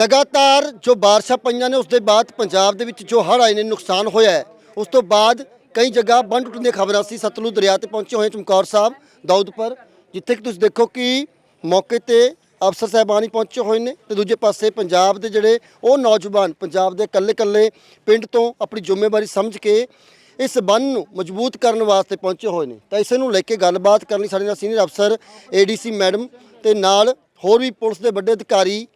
ਲਗਾਤਾਰ ਜੋ ਬਾਰਿਸ਼ਾਂ ਪਈਆਂ ਨੇ, ਉਸ ਦੇ ਬਾਅਦ ਪੰਜਾਬ ਦੇ ਵਿੱਚ ਜੋ ਹੜ੍ਹ ਆਏ ਨੇ, ਨੁਕਸਾਨ ਹੋਇਆ ਹੈ। ਉਸ ਤੋਂ ਬਾਅਦ ਕਈ ਜਗ੍ਹਾ ਬੰਨ ਟੁੱਟਣ ਦੀਆਂ ਖਬਰਾਂ ਸੀ। ਸਤਲੁਜ ਦਰਿਆ ਤੇ ਪਹੁੰਚੇ ਹੋਏ ਚਮਕੌਰ ਸਾਹਿਬ, ਦਾਊਦਪੁਰ, ਜਿੱਥੇ ਕਿ ਤੁਸੀਂ ਦੇਖੋ ਕਿ ਮੌਕੇ ਤੇ ਅਫਸਰ ਸਾਹਿਬਾਨ ਹੀ ਪਹੁੰਚੇ ਹੋਏ ਨੇ ਤੇ ਦੂਜੇ ਪਾਸੇ ਪੰਜਾਬ ਦੇ ਜਿਹੜੇ ਉਹ ਨੌਜਵਾਨ, ਪੰਜਾਬ ਦੇ ਕੱਲੇ-ਕੱਲੇ ਪਿੰਡ ਤੋਂ ਆਪਣੀ ਜ਼ਿੰਮੇਵਾਰੀ ਸਮਝ ਕੇ ਇਸ ਬੰਨ ਨੂੰ ਮਜ਼ਬੂਤ ਕਰਨ ਵਾਸਤੇ ਪਹੁੰਚੇ ਹੋਏ ਨੇ। ਤਾਂ ਇਸੇ ਨੂੰ ਲੈ ਕੇ ਗੱਲਬਾਤ ਕਰਨ ਲਈ ਸਾਡੇ ਨਾਲ ਸੀਨੀਅਰ ਅਫਸਰ ਏਡੀਸੀ ਮੈਡਮ ਤੇ ਨਾਲ ਹੋਰ ਵੀ ਪੁਲਿਸ ਦੇ ਵੱਡੇ ਅਧਿਕਾਰੀ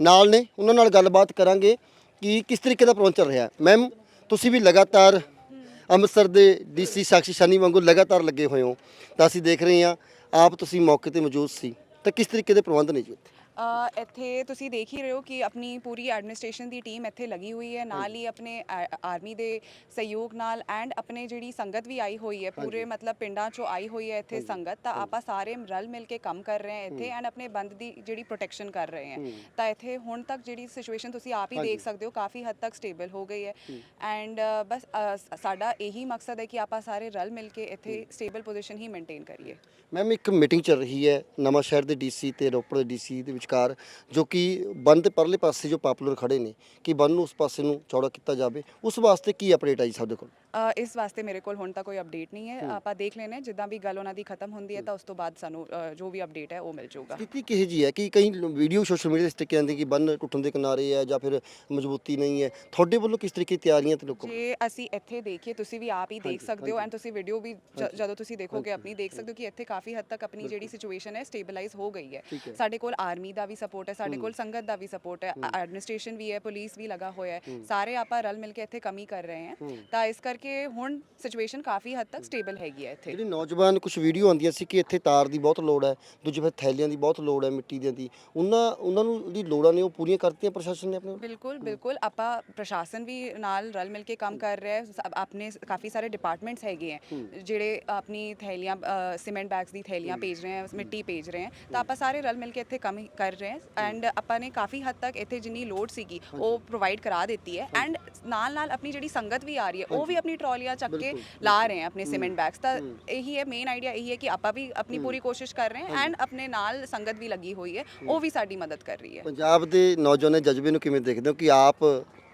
ਨਾਲ ਨੇ, ਉਹਨਾਂ ਨਾਲ ਗੱਲਬਾਤ ਕਰਾਂਗੇ ਕਿ ਕਿਸ ਤਰੀਕੇ ਦਾ ਪ੍ਰਬੰਧ ਚੱਲ ਰਿਹਾ। ਮੈਮ ਤੁਸੀਂ ਵੀ ਲਗਾਤਾਰ ਅੰਮ੍ਰਿਤਸਰ ਦੇ ਡੀਸੀ ਸਾਕਸ਼ੀ ਸ਼ਾਨੀ ਵਾਂਗੂ ਲਗਾਤਾਰ ਲੱਗੇ ਹੋਏ ਹੋ, ਤਾਂ ਅਸੀਂ ਦੇਖ ਰਹੇ ਹਾਂ, ਆਪ ਤੁਸੀਂ ਮੌਕੇ ਤੇ ਮੌਜੂਦ ਸੀ, ਤਾਂ ਕਿਸ ਤਰੀਕੇ ਦੇ ਪ੍ਰਬੰਧ ਨੇ ਜੀ ਇੱਥੇ? ਇੱਥੇ ਤੁਸੀਂ ਦੇਖ ਹੀ ਰਹੇ ਹੋ ਕਿ ਆਪਣੀ ਪੂਰੀ ਐਡਮਿਨਿਸਟ੍ਰੇਸ਼ਨ ਦੀ ਟੀਮ ਇੱਥੇ ਲੱਗੀ ਹੋਈ ਹੈ ਨਾਲ ਹੀ ਆਪਣੇ ਆਰਮੀ ਦੇ ਸਹਿਯੋਗ ਨਾਲ ਐਂਡ ਆਪਣੇ ਜਿਹੜੀ ਸੰਗਤ ਵੀ ਆਈ ਹੋਈ ਹੈ ਪੂਰੇ ਮਤਲਬ ਪਿੰਡਾਂ ਚੋਂ ਆਈ ਹੋਈ ਹੈ ਇੱਥੇ ਸੰਗਤ ਤਾਂ ਆਪਾਂ ਸਾਰੇ ਰਲ ਮਿਲ ਕੇ ਕੰਮ ਕਰ ਰਹੇ ਹਾਂ ਇੱਥੇ ਐਂਡ ਆਪਣੇ ਬੰਦ ਦੀ ਜਿਹੜੀ ਪ੍ਰੋਟੈਕਸ਼ਨ ਕਰ ਰਹੇ ਹਾਂ। ਤਾਂ ਇੱਥੇ ਹੁਣ ਤੱਕ ਜਿਹੜੀ ਸਿਚੁਏਸ਼ਨ ਤੁਸੀਂ ਆਪ ਹੀ ਦੇਖ ਸਕਦੇ ਹੋ ਕਾਫੀ ਹੱਦ ਤੱਕ ਸਟੇਬਲ ਹੋ ਗਈ ਹੈ। ਐਂਡ ਬਸ ਸਾਡਾ ਇਹੀ ਮਕਸਦ ਹੈ ਕਿ ਆਪਾਂ ਸਾਰੇ ਰਲ ਮਿਲ ਕੇ ਇੱਥੇ ਸਟੇਬਲ ਪੋਜੀਸ਼ਨ ਹੀ ਮੇਨਟੇਨ ਕਰੀਏ। ਮੈਮ ਇੱਕ ਮੀਟਿੰਗ ਚੱਲ ਰਹੀ ਹੈ ਨਵਾਂ ਸ਼ਹਿਰ ਦੇ ਡੀਸੀ ਤੇ ਰੋਪੜ ਦੇ ਡੀਸੀ ਦੇ ਵਿਚਕਾਰ ਜੋ ਕਿ ਬੰਦ ਦੇ ਪਰਲੇ ਪਾਸੇ ਜੋ ਪਾਪੂਲਰ ਖੜੇ ਨੇ ਕਿ ਬੰਨ ਨੂੰ ਉਸ ਪਾਸੇ ਨੂੰ ਚੌੜਾ ਕੀਤਾ ਜਾਵੇ ਉਸ ਵਾਸਤੇ ਕੀ ਅਪਡੇਟ ਆਈ ਸਾਡੇ ਕੋਲ? ਅ, ਇਸ ਵਾਸਤੇ ਮੇਰੇ ਕੋਲ ਹੁਣ ਤੱਕ ਕੋਈ ਅਪਡੇਟ ਨਹੀਂ ਹੈ। ਆਪਾਂ ਦੇਖ ਲੈਨੇ ਜਿੱਦਾਂ ਵੀ ਗੱਲ ਉਹਨਾਂ ਦੀ ਖਤਮ ਹੁੰਦੀ ਹੈ ਤਾਂ ਉਸ ਤੋਂ ਬਾਅਦ ਸਾਨੂੰ ਅ, ਜੋ ਵੀ ਅਪਡੇਟ ਹੈ ਉਹ ਮਿਲ ਜਾਊਗਾ। ਸਥਿਤੀ ਕਿਹੋ ਜੀ ਹੈ ਕਿ ਕਈ ਵੀਡੀਓ ਸੋਸ਼ਲ ਮੀਡੀਆ ਤੇ ਕਹਿੰਦੇ ਆਉਂਦੇ ਕਿ ਬੰਨ ਟੁੱਟਣ ਦੇ ਕਿਨਾਰੇ ਹੈ ਜਾਂ ਫਿਰ ਮਜ਼ਬੂਤੀ ਨਹੀਂ ਹੈ? ਤੁਹਾਡੇ ਵੱਲੋਂ ਕਿਸ ਤਰੀਕੇ ਦੀ ਤਿਆਰੀਆਂ ਤੇ ਲੋਕੋ? ਜੇ ਅਸੀਂ ਇੱਥੇ ਦੇਖੀਏ ਤੁਸੀਂ ਵੀ ਆਪ ਹੀ ਦੇਖ ਸਕਦੇ ਹੋ ਐਂਡ ਤੁਸੀਂ ਵੀਡੀਓ ਵੀ ਜ- ਜਦੋਂ ਤੁਸੀਂ ਦੇਖੋਗੇ ਆਪਣੀ ਦੇਖ ਸਕਦੇ ਹੋ ਕਿ ਇੱਥੇ ਕਾਫੀ ਹੱਦ ਤੱਕ ਆਪਣੀ ਜਿਹੜੀ ਸਿਚੁਏਸ਼ਨ ਹੈ ਸਟੇਬਲਾਈਜ਼ ਹੋ ਗਈ ਹੈ। ਸਾਡੇ ਕੋਲ ਆਰਮੀ ਦਾ ਵੀ ਸਪੋਰਟ ਹੈ ਸਾਡੇ ਕੋਲ ਸੰਗਤ ਦਾ ਵੀ ਸਪੋਰਟ ਹੈ ਐਡਮਿਨਿਸਟ੍ਰੇਸ਼ਨ ਵੀ ਹੈ ਪੁਲਿਸ ਵੀ ਲਗਾ ਹੋਇਆ ਹੈ ਸਾਰੇ ਆਪਾਂ ਰਲ ਮਿਲ ਕੇ ਇੱਥੇ ਕਮੀ ਕਰ ਰਹੇ ਹਾਂ। ਤਾਂ ਇਸ ਕਰਕੇ ਹੁਣ ਸਿਚੁਏਸ਼ਨ ਕਾਫੀ ਹੱਦ ਤੱਕ ਸਟੇਬਲ ਹੈਗੀ ਹੈ ਇੱਥੇ। ਜਿਹੜੇ ਨੌਜਵਾਨ ਕੁਝ ਵੀਡੀਓ ਆਉਂਦੀਆਂ ਸੀ ਕਿ ਇੱਥੇ ਤਾਰ ਦੀ ਬਹੁਤ ਲੋੜ ਹੈ ਦੂਜੇ ਫਿਰ ਥੈਲਿਆਂ ਦੀ ਬਹੁਤ ਲੋੜ ਹੈ ਮਿੱਟੀ ਦੀਆਂ ਦੀ ਉਹਨਾਂ ਉਹਨਾਂ ਨੂੰ ਜਿਹੜੀ ਲੋੜਾਂ ਨੇ ਉਹ ਪੂਰੀਆਂ ਕਰਤੀਆਂ ਪ੍ਰਸ਼ਾਸਨ ਨੇ ਆਪਣੇ? ਬਿਲਕੁਲ ਬਿਲਕੁਲ ਆਪਾਂ ਪ੍ਰਸ਼ਾਸਨ ਵੀ ਨਾਲ ਰਲ ਮਿਲ ਕੇ ਕੰਮ ਕਰ ਰਿਹਾ ਹੈ ਆਪਣੇ ਕਾਫੀ ਸਾਰੇ ਡਿਪਾਰਟਮੈਂਟਸ ਹੈਗੇ ਹੈ ਜਿਹੜੇ ਆਪਣੀ ਥੈਲੀਆਂ ਸੀਮੈਂਟ ਬੈਗਸ ਦੀ ਥੈਲੀਆਂ ਭੇਜ ਰਹੇ ਹੈ ਮਿੱਟੀ ਭੇਜ ਰਹੇ ਹੈ ਤਾਂ ਆਪਾਂ ਸਾਰੇ ਰਲ ਮਿਲ ਕੇ ਇੱਥੇ ਕੰਮ ਕਰ ਰਹੇ ਹਾਂ। ਐਂਡ ਆਪਾਂ ਨੇ ਕਾਫੀ ਹੱਦ ਤੱਕ ਇੱਥੇ ਜਿੰਨੀ ਲੋਡ ਸੀਗੀ ਉਹ ਪ੍ਰੋਵਾਈਡ ਕਰਾ ਦਿੱਤੀ ਹੈ। ਐਂਡ ਨਾਲ ਨਾਲ ਆਪਣੀ ਜਿਹੜੀ ਸੰਗਤ ਵੀ ਆ ਰਹੀ ਹੈ ਉਹ ਵੀ ਆਪਣੀ ਟਰਾਲੀਆਂ ਚੱਕ ਕੇ ਲਾ ਰਹੇ ਹੈ ਆਪਣੇ ਸੀਮੈਂਟ ਬੈਗਸ ਤਾਂ ਇਹੀ ਹੈ ਮੇਨ ਆਈਡੀਆ ਇਹੀ ਹੈ ਕਿ ਆਪਾਂ ਵੀ ਆਪਣੀ ਪੂਰੀ ਕੋਸ਼ਿਸ਼ ਕਰ ਰਹੇ ਹਾਂ ਐਂਡ ਆਪਣੇ ਨਾਲ ਸੰਗਤ ਵੀ ਲੱਗੀ ਹੋਈ ਹੈ ਉਹ ਵੀ ਸਾਡੀ ਮਦਦ ਕਰ ਰਹੀ ਹੈ। ਪੰਜਾਬ ਦੇ ਨੌਜਵਾਨ ਜਜ਼ਬੇ ਨੂੰ ਕਿਵੇਂ ਦੇਖਦੇ ਹੋ ਕਿ ਆਪ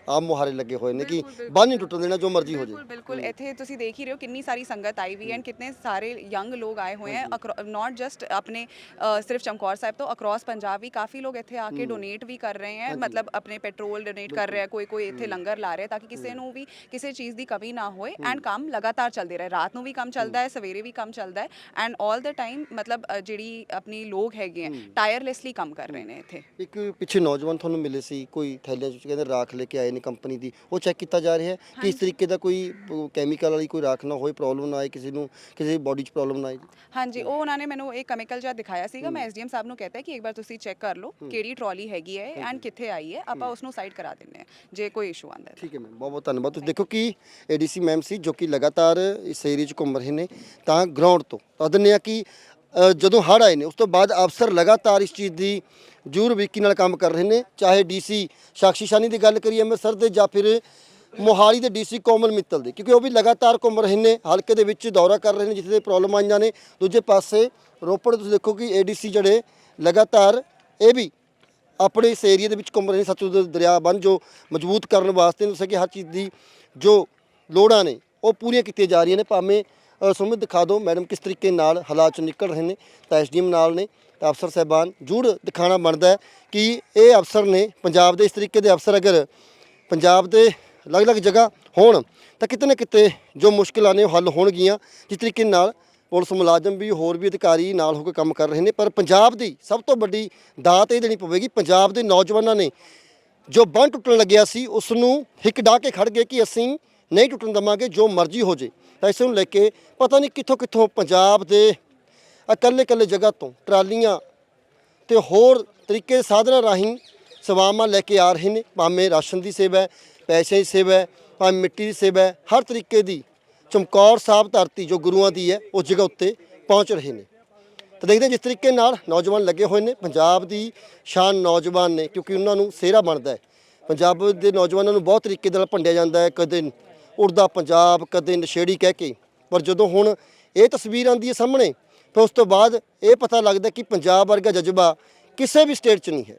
ਆਪ ਮੁਹਾਰੇ ਲੱਗੇ ਹੋਏ ਨੇ ਕਿ ਬੰਨ ਨਹੀਂ ਟੁੱਟਣ ਦੇਣਾ ਜੋ ਮਰਜ਼ੀ ਹੋ ਬਿਲਕੁਲ ਬਿਲਕੁਲ। ਇੱਥੇ ਤੁਸੀਂ ਦੇਖ ਹੀ ਰਹੇ ਹੋ ਕਿੰਨੀ ਸਾਰੀ ਸੰਗਤ ਆਈ ਵੀ ਐਂਡ ਕਿੰਨੇ ਸਾਰੇ ਯੰਗ ਲੋਕ ਆਏ ਹੋਏ ਹੈ। ਨਾਟ ਜਸਟ ਆਪਣੇ ਅ, ਸਿਰਫ ਚਮਕੌਰ ਸਾਹਿਬ ਤੋਂ ਅਕ੍ਰੋਸ ਪੰਜਾਬ ਵੀ ਕਾਫੀ ਲੋਕ ਇੱਥੇ ਆ ਕੇ ਡੋਨੇਟ ਵੀ ਕਰ ਰਹੇ ਹੈ। ਮਤਲਬ ਆਪਣੇ ਪੈਟਰੋਲ ਡੋਨੇਟ ਕਰ ਰਿਹਾ ਕੋਈ ਕੋਈ ਇੱਥੇ ਲੰਗਰ ਲਾ ਰਿਹਾ ਤਾਂ ਕਿ ਕਿਸੇ ਨੂੰ ਵੀ ਕਿਸੇ ਚੀਜ਼ ਦੀ ਕਮੀ ਨਾ ਹੋਏ ਐਂਡ ਕੰਮ ਲਗਾਤਾਰ ਚੱਲਦੇ ਰਹੇ। ਰਾਤ ਨੂੰ ਵੀ ਕੰਮ ਚੱਲਦਾ ਹੈ ਸਵੇਰੇ ਵੀ ਕੰਮ ਚੱਲਦਾ ਹੈ ਐਂਡ 올 ਦ ਟਾਈਮ ਮਤਲਬ ਅ, ਜਿਹੜੀ ਆਪਣੀ ਲੋਕ ਹੈਗੇ ਹੈ ਟਾਇਰਲੈਸਲੀ ਕੰਮ ਕਰ ਰਹੇ ਨੇ ਇੱਥੇ। ਇੱਕ ਪਿੱਛੇ ਨੌਜਵਾਨ ਤੁਹਾਨੂੰ ਮਿਲੇ ਸੀ ਕੋਈ ਥੈਲਿਆਂ ਚ ਕਹਿੰਦੇ ਰਾਖ ਲੈ ਕੇ ਆਏ ਨੇ ਕੰਪਨੀ ਦੀ ਉਹ ਚੈੱਕ ਕੀਤਾ ਜਾ ਰਿਹਾ ਹੈ ਕਿ ਇਸ ਤਰੀਕੇ ਦਾ ਕੋਈ ਕੈਮੀਕਲ ਵਾਲੀ ਕੋਈ ਰਾਖ ਨਾ ਹੋਏ ਪ੍ਰੋਬਲਮ ਨਾ ਆਏ ਕਿਸੇ ਨੂੰ ਕਿਸੇ ਦੀ ਬੋਡੀ 'ਚ ਪ੍ਰੋਬਲਮ ਨਾ ਆਏ। ਹਾਂਜੀ ਉਹ ਉਹਨਾਂ ਨੇ ਮੈਨੂੰ ਇਹ ਕੈਮੀਕਲ ਜਿਹਾ ਦਿਖਾਇਆ ਸੀਗਾ। ਮੈਂ ਐਸਡੀਐਮ ਸਾਹਿਬ ਨੂੰ ਕਹਤਾ ਕਿ ਇੱਕ ਵਾਰ ਤੁਸੀਂ ਚੈੱਕ ਕਰ ਲਓ ਕਿਹੜੀ ਟਰਾਲੀ ਹੈਗੀ ਹੈ ਐਂਡ ਕਿੱਥੇ ਆਈ ਹੈ। ਆਪਾਂ ਉਸ ਨੂੰ ਸਾਈਡ ਕਰਾ ਦਿੰਨੇ ਆ ਜੇ ਕੋਈ ਇਸ਼ੂ ਆਂਦਾ ਹੈ ਠੀਕ ਹੈ ਮੈਮ ਬਹੁਤ ਬਹੁਤ ਧੰਨਵਾਦ। ਤੁਸੀਂ ਦੇਖੋ ਕਿ ਏਡੀਸੀ ਮੈਮ ਸੀ ਜੋ ਕਿ ਲਗਾਤਾਰ ਇਸ ਏਰੀਆ 'ਚ ਘੁੰਮ ਰਹੇ ਨੇ ਤਾਂ ਗਰਾਊਂਡ ਤੋਂ। ਤਾਂ ਆ ਕਿ ਜਦੋਂ ਹੜ੍ਹ ਆਏ ਨੇ, ਉਸ ਤੋਂ ਬਾਅਦ ਅਫਸਰ ਲਗਾਤਾਰ ਇਸ ਚੀਜ਼ ਦੀ ਜੂਰ ਬਰੀਕੀ ਨਾਲ ਕੰਮ ਕਰ ਰਹੇ ਨੇ। ਚਾਹੇ ਡੀਸੀ ਸਾਕਸ਼ੀ ਸ਼ਾਨੀ ਦੀ ਗੱਲ ਕਰੀਏ, ਅੰਮ੍ਰਿਤਸਰ ਦੇ ਜਾਂ ਫਿਰ ਮੋਹਾਲੀ ਦੇ ਡੀਸੀ ਕੋਮਲ ਮਿੱਤਲ ਦੇ, ਕਿਉਂਕਿ ਉਹ ਵੀ ਲਗਾਤਾਰ ਘੁੰਮ ਰਹੇ ਨੇ, ਹਲਕੇ ਦੇ ਵਿੱਚ ਦੌਰਾ ਕਰ ਰਹੇ ਨੇ, ਜਿੱਥੇ ਪ੍ਰੋਬਲਮ ਆਈਆਂ ਨੇ। ਦੂਜੇ ਪਾਸੇ ਰੋਪੜ ਤੁਸੀਂ ਦੇਖੋ ਕਿ ਏਡੀਸੀ ਜਿਹੜੇ ਲਗਾਤਾਰ ਇਹ ਵੀ ਆਪਣੇ ਇਸ ਏਰੀਆ ਦੇ ਵਿੱਚ ਘੁੰਮ ਰਹੇ ਨੇ, ਸਤਲੁਜ ਦਰਿਆ ਬੰਨ ਜੋ ਮਜ਼ਬੂਤ ਕਰਨ ਵਾਸਤੇ ਨੂੰ ਸਕੇ ਹਰ ਚੀਜ਼ ਦੀ ਜੋ ਲੋੜਾਂ ਨੇ, ਉਹ ਪੂਰੀਆਂ ਕੀਤੀਆਂ ਜਾ ਰਹੀਆਂ ਨੇ। ਭਾਵੇਂ ਸੁਮਿਤ ਦਿਖਾ ਦਿਓ ਮੈਡਮ ਕਿਸ ਤਰੀਕੇ ਨਾਲ ਹਾਲਾਤ ਚੋਂ ਨਿਕਲ ਰਹੇ ਨੇ, ਤਾਂ ਐਸਡੀਐਮ ਨਾਲ ਨੇ, ਤਾਂ ਅਫਸਰ ਸਾਹਿਬਾਨ, ਜੂੜ ਦਿਖਾਣਾ ਬਣਦਾ ਹੈ ਕਿ ਇਹ ਅਫਸਰ ਨੇ ਪੰਜਾਬ ਦੇ ਇਸ ਤਰੀਕੇ ਦੇ ਅਫਸਰ ਅਗਰ ਪੰਜਾਬ ਦੇ ਅਲੱਗ-ਅਲੱਗ ਜਗ੍ਹਾ ਹੋਣ, ਤਾਂ ਕਿਤੇ ਨਾ ਕਿਤੇ ਜੋ ਮੁਸ਼ਕਿਲਾਂ ਨੇ ਉਹ ਹੱਲ ਹੋਣਗੀਆਂ, ਜਿਸ ਤਰੀਕੇ ਨਾਲ ਪੁਲਿਸ ਮੁਲਾਜ਼ਮ ਵੀ, ਹੋਰ ਵੀ ਅਧਿਕਾਰੀ ਨਾਲ ਹੋ ਕੇ ਕੰਮ ਕਰ ਰਹੇ ਨੇ, ਪਰ ਪੰਜਾਬ ਦੀ ਸਭ ਤੋਂ ਵੱਡੀ ਦਾਤ ਇਹ ਦੇਣੀ ਪਵੇਗੀ, ਪੰਜਾਬ ਦੇ ਨੌਜਵਾਨਾਂ ਨੇ ਜੋ ਬੰਨ ਟੁੱਟਣ ਲੱਗਿਆ ਸੀ ਉਸ ਨੂੰ ਹਿੱਕ ਡਾ ਕੇ ਖੜ ਗਏ ਕਿ ਅਸੀਂ ਨਹੀਂ ਟੁੱਟਣ ਦਵਾਂਗੇ, ਜੋ ਮਰਜ਼ੀ ਹੋ ਜੇ। ਤਾਂ ਇਸ ਨੂੰ ਲੈ ਕੇ ਪਤਾ ਨਹੀਂ ਕਿੱਥੋਂ ਕਿੱਥੋਂ ਪੰਜਾਬ ਦੇ ਇਕੱਲੇ ਇਕੱਲੇ ਜਗ੍ਹਾ ਤੋਂ ਟਰਾਲੀਆਂ ਤੇ ਹੋਰ ਤਰੀਕੇ ਦੇ ਸਾਧਨਾਂ ਰਾਹੀਂ ਸੇਵਾਵਾਂ ਲੈ ਕੇ ਆ ਰਹੇ ਨੇ। ਭਾਵੇਂ ਰਾਸ਼ਨ ਦੀ ਸੇਵਾ ਹੈ, ਪੈਸੇ ਦੀ ਸੇਵਾ ਹੈ, ਭਾਵੇਂ ਮਿੱਟੀ ਦੀ ਸੇਵਾ ਹੈ, ਹਰ ਤਰੀਕੇ ਦੀ ਚਮਕੌਰ ਸਾਹਿਬ ਧਰਤੀ ਜੋ ਗੁਰੂਆਂ ਦੀ ਹੈ, ਉਸ ਜਗ੍ਹਾ ਉੱਤੇ ਪਹੁੰਚ ਰਹੇ ਨੇ। ਤਾਂ ਦੇਖਦੇ ਹਾਂ ਜਿਸ ਤਰੀਕੇ ਨਾਲ ਨੌਜਵਾਨ ਲੱਗੇ ਹੋਏ ਨੇ। ਪੰਜਾਬ ਦੀ ਸ਼ਾਨ ਨੌਜਵਾਨ ਨੇ, ਕਿਉਂਕਿ ਉਹਨਾਂ ਨੂੰ ਸਿਹਰਾ ਬਣਦਾ ਹੈ। ਪੰਜਾਬ ਦੇ ਨੌਜਵਾਨਾਂ ਨੂੰ ਬਹੁਤ ਤਰੀਕੇ ਨਾਲ ਭੰਡਿਆ ਜਾਂਦਾ ਹੈ। ਕਦੇ ਉੜਦਾ ਪੰਜਾਬ ਕਦੇ ਨਸ਼ੇੜੀ ਕਹਿ ਕੇ। ਪਰ ਜਦੋਂ ਹੁਣ ਇਹ ਤਸਵੀਰ ਆਉਂਦੀ ਹੈ ਸਾਹਮਣੇ, ਫਿਰ ਉਸ ਤੋਂ ਬਾਅਦ ਇਹ ਪਤਾ ਲੱਗਦਾ ਕਿ ਪੰਜਾਬ ਵਰਗਾ ਜਜ਼ਬਾ ਕਿਸੇ ਵੀ ਸਟੇਟ 'ਚ ਨਹੀਂ ਹੈ।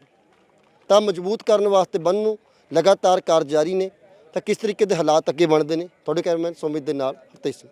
ਤਾਂ ਮਜ਼ਬੂਤ ਕਰਨ ਵਾਸਤੇ ਬੰਨ ਨੂੰ ਲਗਾਤਾਰ ਕਾਰਜ ਜਾਰੀ ਨੇ। ਤਾਂ ਕਿਸ ਤਰੀਕੇ ਦੇ ਹਾਲਾਤ ਅੱਗੇ ਬਣਦੇ ਨੇ? ਤੁਹਾਡੇ ਕੈਮਰਾਮੈਨ ਸੁਮਿਤ ਦੇ ਨਾਲ ਹਰਤੇਜ ਸਿੰਘ।